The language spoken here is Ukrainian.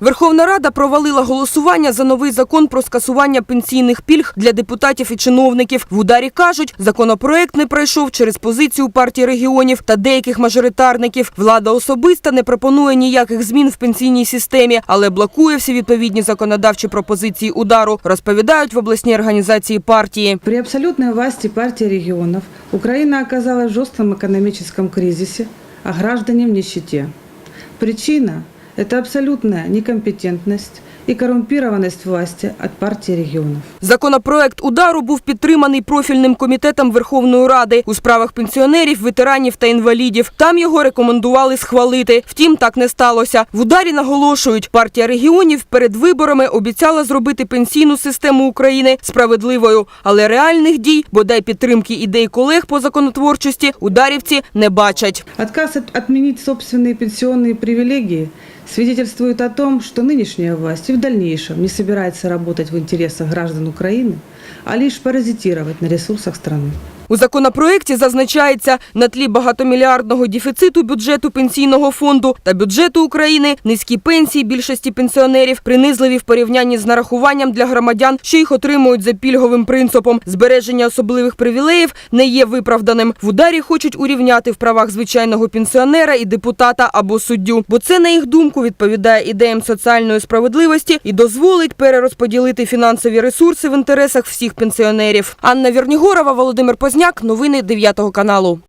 Верховна Рада провалила голосування за новий закон про скасування пенсійних пільг для депутатів і чиновників. В ударі кажуть, законопроект не пройшов через позицію партії регіонів та деяких мажоритарників. Влада особиста не пропонує ніяких змін в пенсійній системі, але блокує всі відповідні законодавчі пропозиції удару, розповідають в обласній організації партії. При абсолютной власти партии регионов Украина оказалась в жестком экономическом кризисе, а граждане в нищете. Причина – это абсолютная некомпетентность и коррумпированность власти от партии регионов. Законопроект удару був підтриманий профільним комітетом Верховної Ради у справах пенсіонерів, ветеранів та інвалідів. Там його рекомендували схвалити. Втім, так не сталося. В ударі наголошують, партія регіонів перед виборами обіцяла зробити пенсійну систему України справедливою, але реальних дій, бодай підтримки ідей колег по законотворчості, ударівці не бачать. Отказ от- отменить собственные пенсионные привилегии свидетельствует о том, что нынешняя власть и в дальнейшем не собирается работать в интересах граждан Украины, а лишь паразитировать на ресурсах страны. У законопроекті зазначається, на тлі багатомільярдного дефіциту бюджету пенсійного фонду та бюджету України низькі пенсії більшості пенсіонерів принизливі в порівнянні з нарахуванням для громадян, що їх отримують за пільговим принципом. Збереження особливих привілеїв не є виправданим. В ударі хочуть урівняти в правах звичайного пенсіонера і депутата або суддю, бо це на їх думку відповідає ідеям соціальної справедливості і дозволить перерозподілити фінансові ресурси в інтересах всіх пенсіонерів. Анна Вірнігорова, Володимир Позняк. Новини 9 каналу.